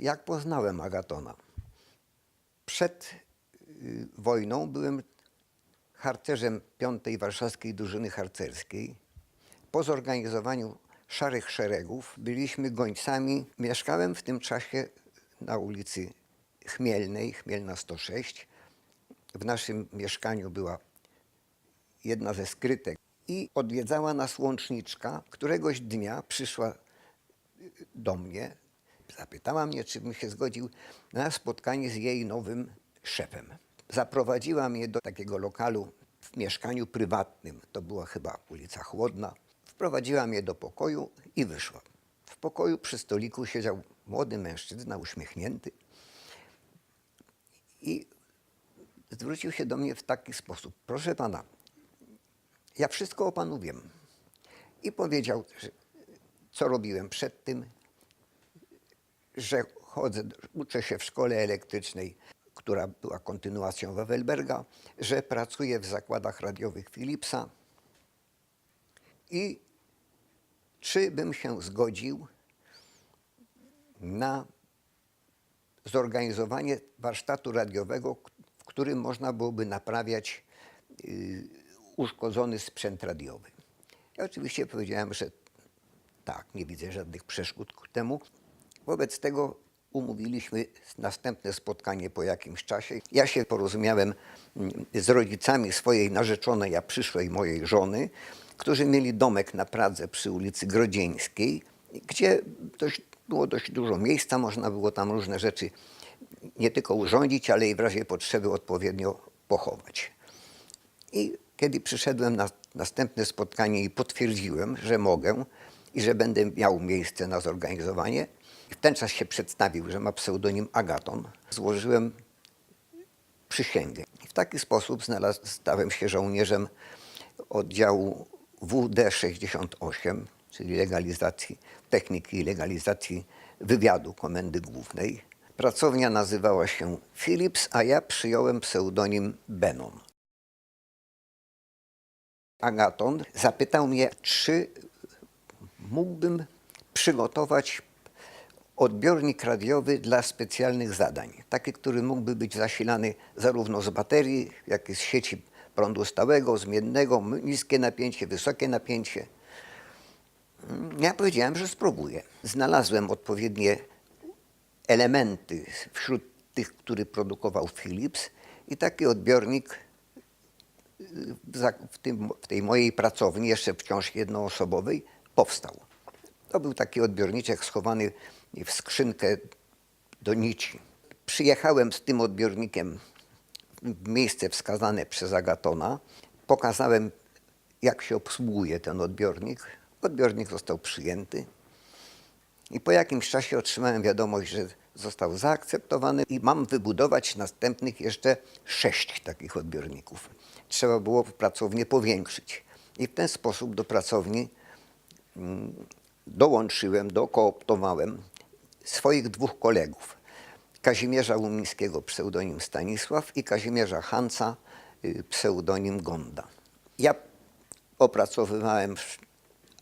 Jak poznałem Agatona? Przed y, wojną byłem harcerzem piątej warszawskiej drużyny harcerskiej. Po zorganizowaniu szarych szeregów byliśmy gońcami. Mieszkałem w tym czasie na ulicy Chmielnej, Chmielna 106. W naszym mieszkaniu była jedna ze skrytek i odwiedzała nas łączniczka. Któregoś dnia przyszła do mnie, zapytała mnie, czy bym się zgodził na spotkanie z jej nowym szefem. Zaprowadziła mnie do takiego lokalu w mieszkaniu prywatnym. To była chyba ulica Chłodna. Wprowadziła mnie do pokoju i wyszła. W pokoju przy stoliku siedział młody mężczyzna, uśmiechnięty. I zwrócił się do mnie w taki sposób. Proszę pana, ja wszystko o panu wiem. I powiedział, co robiłem przed tym, że chodzę, uczę się w szkole elektrycznej, która była kontynuacją Wawelberga, że pracuję w zakładach radiowych Philipsa i czy bym się zgodził na zorganizowanie warsztatu radiowego, w którym można byłoby naprawiać y, uszkodzony sprzęt radiowy. Ja oczywiście powiedziałem, że tak, nie widzę żadnych przeszkód ku temu. Wobec tego umówiliśmy następne spotkanie po jakimś czasie. Ja się porozumiałem mm, z rodzicami swojej narzeczonej, a przyszłej mojej żony, którzy mieli domek na Pradze przy ulicy Grodzieńskiej, gdzie dość, było dość dużo miejsca, można było tam różne rzeczy nie tylko urządzić, ale i w razie potrzeby odpowiednio pochować. I kiedy przyszedłem na następne spotkanie i potwierdziłem, że mogę i że będę miał miejsce na zorganizowanie, w ten czas się przedstawił, że ma pseudonim Agaton, złożyłem przysięgę. I w taki sposób znalazł, stałem się żołnierzem oddziału WD-68, czyli legalizacji, techniki i legalizacji wywiadu Komendy Głównej. Pracownia nazywała się Philips, a ja przyjąłem pseudonim Benon. Agaton zapytał mnie, czy mógłbym przygotować odbiornik radiowy dla specjalnych zadań. Taki, który mógłby być zasilany zarówno z baterii, jak i z sieci prądu stałego, zmiennego, niskie napięcie, wysokie napięcie. Mm, Ja powiedziałem, że spróbuję. Znalazłem odpowiednie elementy wśród tych, który produkował Philips i taki odbiornik za- w, tym, w tej mojej pracowni, jeszcze wciąż jednoosobowej, powstał. To był taki odbiorniczek schowany w skrzynkę do nici. Przyjechałem z tym odbiornikiem w miejsce wskazane przez Agatona. Pokazałem, jak się obsługuje ten odbiornik. Odbiornik został przyjęty. I po jakimś czasie otrzymałem wiadomość, że został zaakceptowany i mam wybudować następnych jeszcze sześć takich odbiorników. Trzeba było pracownię powiększyć. I w ten sposób do pracowni mm, dołączyłem, dokooptowałem swoich dwóch kolegów. Kazimierza Łumińskiego, pseudonim Stanisław i Kazimierza Hanca, y, pseudonim Gonda. Ja opracowywałem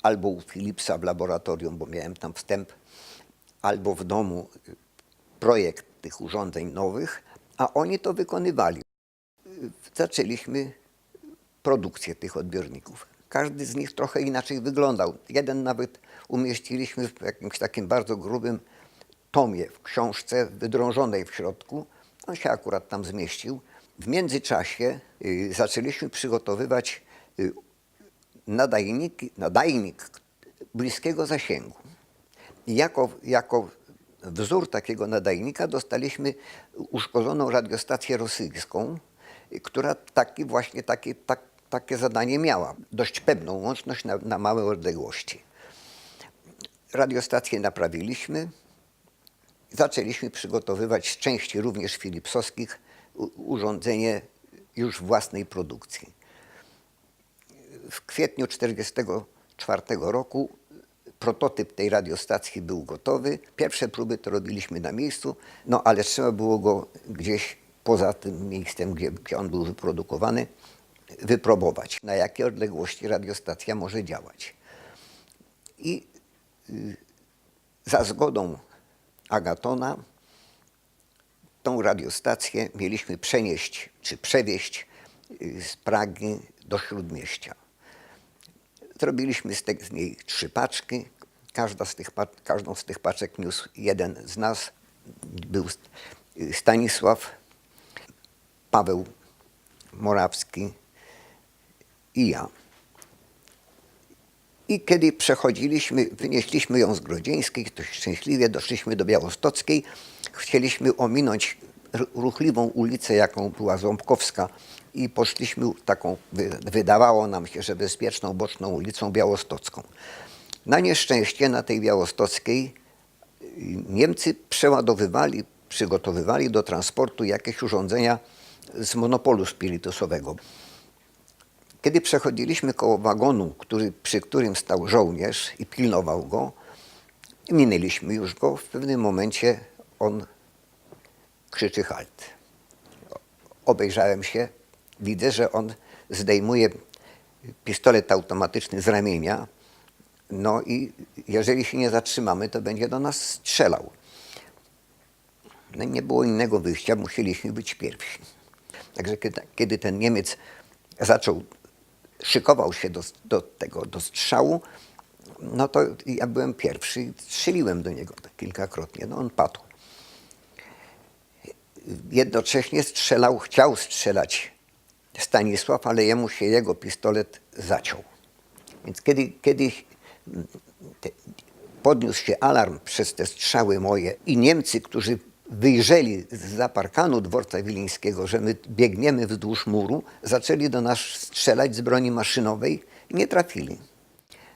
albo u Philipsa w laboratorium, bo miałem tam wstęp, albo w domu y, projekt tych urządzeń nowych, a oni to wykonywali. Y, Zaczęliśmy produkcję tych odbiorników. Każdy z nich trochę inaczej wyglądał. Jeden nawet umieściliśmy w jakimś takim bardzo grubym tomie, w książce wydrążonej w środku. On się akurat tam zmieścił. W międzyczasie y, zaczęliśmy przygotowywać y, nadajniki, nadajnik bliskiego zasięgu. I jako, jako wzór takiego nadajnika dostaliśmy uszkodzoną radiostację rosyjską, która taki właśnie takie, tak, takie zadanie miała. Dość pewną łączność na, na małe odległości. Radiostację naprawiliśmy. Zaczęliśmy przygotowywać z części również Philipsowskich urządzenie już własnej produkcji w kwietniu 1944 roku prototyp tej radiostacji był gotowy. Pierwsze próby to robiliśmy na miejscu, no ale trzeba było go gdzieś poza tym miejscem, gdzie, gdzie on był wyprodukowany, wypróbować, na jakie odległości radiostacja może działać. I y, za zgodą Agatona tą radiostację mieliśmy przenieść czy przewieźć y, z Pragi do Śródmieścia. Zrobiliśmy z, te, z niej trzy paczki. Każda z tych, każdą z tych paczek niósł jeden z nas. Był y, Stanisław, Paweł Morawski i ja. I kiedy przechodziliśmy, wynieśliśmy ją z Grodzieńskiej, to szczęśliwie doszliśmy do Białostockiej, chcieliśmy ominąć ruchliwą ulicę, jaką była Ząbkowska i poszliśmy taką, wy- wydawało nam się, że bezpieczną boczną ulicą Białostocką. Na nieszczęście na tej Białostockiej y, Niemcy przeładowywali, przygotowywali do transportu jakieś urządzenia z monopolu spirytusowego. Kiedy przechodziliśmy koło wagonu, który, przy którym stał żołnierz i pilnował go, minęliśmy już go, w pewnym momencie on krzyczy halt. Obejrzałem się, widzę, że on zdejmuje pistolet automatyczny z ramienia, no i jeżeli się nie zatrzymamy, to będzie do nas strzelał. No nie było innego wyjścia, musieliśmy być pierwsi. Także kiedy ten Niemiec zaczął, szykował się do, do tego, do strzału, no to ja byłem pierwszy i strzeliłem do niego tak kilkakrotnie. No on padł. Jednocześnie strzelał, chciał strzelać Stanisław, ale jemu się jego pistolet zaciął. Więc kiedy, kiedy mm, te, podniósł się alarm przez te strzały moje i Niemcy, którzy wyjrzeli z parkanu dworca wileńskiego, że my biegniemy wzdłuż muru, zaczęli do nas strzelać z broni maszynowej i nie trafili.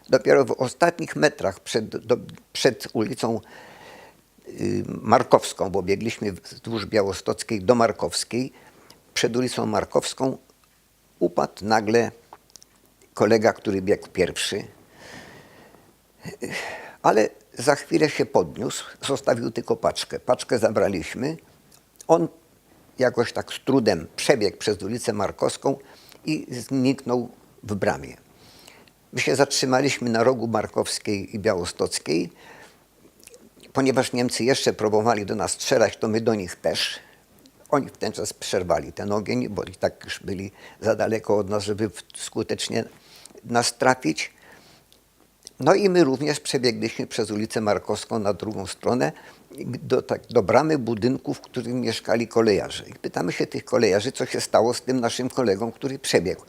Dopiero w ostatnich metrach przed, do, przed ulicą y, Markowską, bo biegliśmy wzdłuż Białostockiej do Markowskiej, przed ulicą Markowską upadł nagle kolega, który biegł pierwszy, ale za chwilę się podniósł, zostawił tylko paczkę. Paczkę zabraliśmy. On jakoś tak z trudem przebiegł przez ulicę Markowską i zniknął w bramie. My się zatrzymaliśmy na rogu Markowskiej i Białostockiej. Ponieważ Niemcy jeszcze próbowali do nas strzelać, to my do nich też. Oni w ten czas przerwali ten ogień, bo i tak już byli za daleko od nas, żeby skutecznie nas trafić. No i my również przebiegliśmy przez ulicę Markowską na drugą stronę do, tak, do bramy budynku, w którym mieszkali kolejarze. I pytamy się tych kolejarzy, co się stało z tym naszym kolegą, który przebiegł.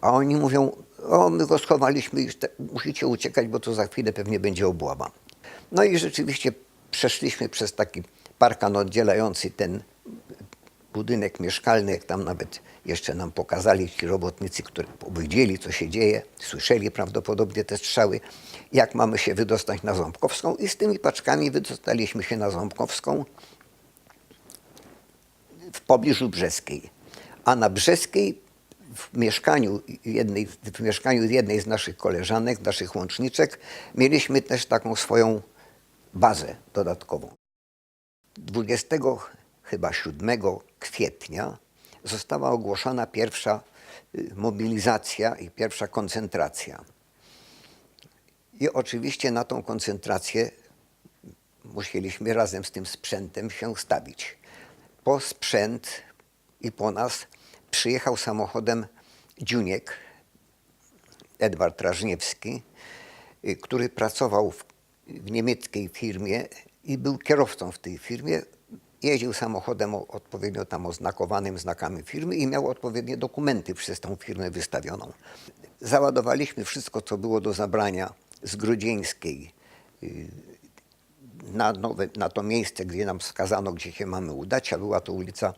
A oni mówią, o my go schowaliśmy, już te, musicie uciekać, bo to za chwilę pewnie będzie obława. No i rzeczywiście przeszliśmy przez taki parkan oddzielający ten budynek mieszkalny, jak tam nawet jeszcze nam pokazali ci robotnicy, którzy powiedzieli, co się dzieje, słyszeli prawdopodobnie te strzały, jak mamy się wydostać na Ząbkowską i z tymi paczkami wydostaliśmy się na Ząbkowską w pobliżu Brzeskiej. A na Brzeskiej w mieszkaniu jednej, w mieszkaniu jednej z naszych koleżanek, naszych łączniczek, mieliśmy też taką swoją bazę dodatkową. 20 chyba 7 kwietnia została ogłoszona pierwsza y, mobilizacja i pierwsza koncentracja. I oczywiście na tą koncentrację musieliśmy razem z tym sprzętem się stawić. Po sprzęt i po nas przyjechał samochodem Dziuniek, Edward Rażniewski, y, który pracował w, w niemieckiej firmie i był kierowcą w tej firmie. Jeździł samochodem odpowiednio tam oznakowanym znakami firmy i miał odpowiednie dokumenty przez tą firmę wystawioną. Załadowaliśmy wszystko, co było do zabrania z Grodzieńskiej y, na, nowe, na to miejsce, gdzie nam wskazano, gdzie się mamy udać, a była to ulica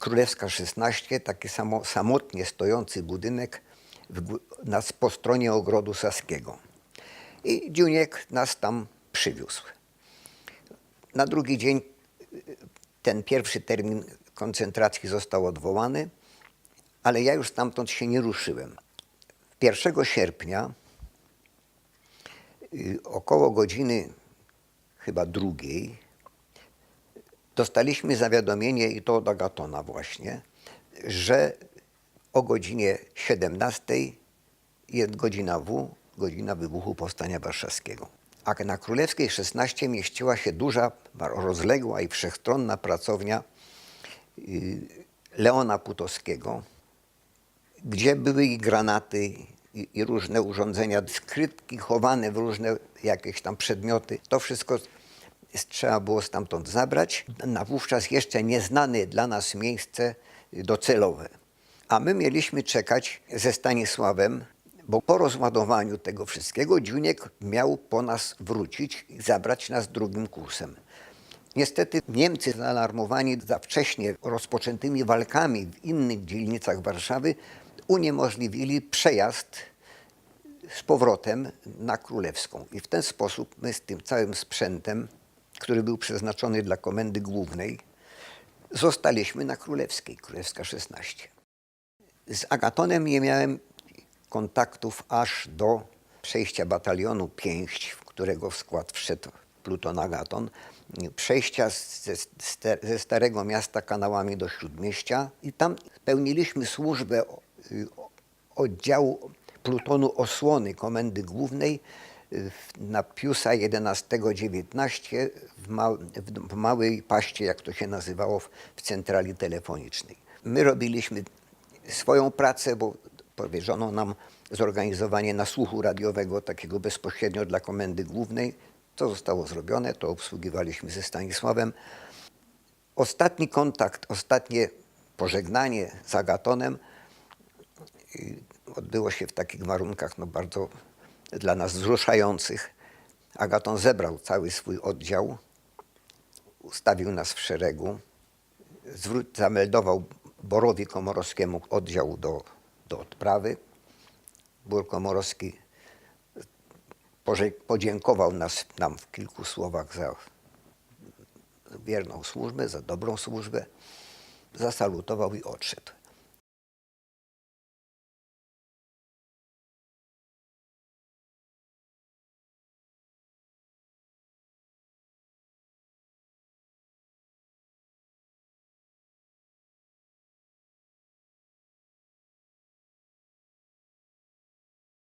Królewska 16, taki samo, samotnie stojący budynek w, na, po stronie ogrodu Saskiego. I Dziuniek nas tam przywiózł. Na drugi dzień y, ten pierwszy termin koncentracji został odwołany, ale ja już stamtąd się nie ruszyłem. 1 sierpnia y, około godziny chyba drugiej dostaliśmy zawiadomienie, i to od Agatona właśnie, że o godzinie 17 jest godzina W, godzina wybuchu Powstania Warszawskiego. A na Królewskiej 16 mieściła się duża, rozległa i wszechstronna pracownia y, Leona Putowskiego, gdzie były i granaty, i, i różne urządzenia, skrytki chowane w różne jakieś tam przedmioty. To wszystko trzeba było stamtąd zabrać na wówczas jeszcze nieznane dla nas miejsce docelowe. A my mieliśmy czekać ze Stanisławem, bo po rozładowaniu tego wszystkiego Dziuniek miał po nas wrócić i zabrać nas drugim kursem. Niestety Niemcy zaalarmowani za wcześnie rozpoczętymi walkami w innych dzielnicach Warszawy uniemożliwili przejazd z powrotem na Królewską. I w ten sposób my z tym całym sprzętem, który był przeznaczony dla komendy głównej, zostaliśmy na Królewskiej, Królewska 16. Z Agatonem nie miałem kontaktów aż do przejścia batalionu Pięść, w którego w skład wszedł Pluton Agaton, przejścia ze, ze Starego Miasta kanałami do Śródmieścia i tam pełniliśmy służbę y, oddziału Plutonu Osłony Komendy Głównej na Piusa 11-19 w, ma, w, małej paście, jak to się nazywało, w centrali telefonicznej. My robiliśmy swoją pracę, bo powierzono nam zorganizowanie nasłuchu radiowego takiego bezpośrednio dla komendy głównej. To zostało zrobione, to obsługiwaliśmy ze Stanisławem. Ostatni kontakt, ostatnie pożegnanie z Agatonem y, odbyło się w takich warunkach no, bardzo dla nas wzruszających. Agaton zebrał cały swój oddział, ustawił nas w szeregu, zameldował Borowi Komorowskiemu oddział do, do odprawy. Bór Komorowski poże- podziękował nas, nam w kilku słowach za wierną służbę, za dobrą służbę, zasalutował i odszedł.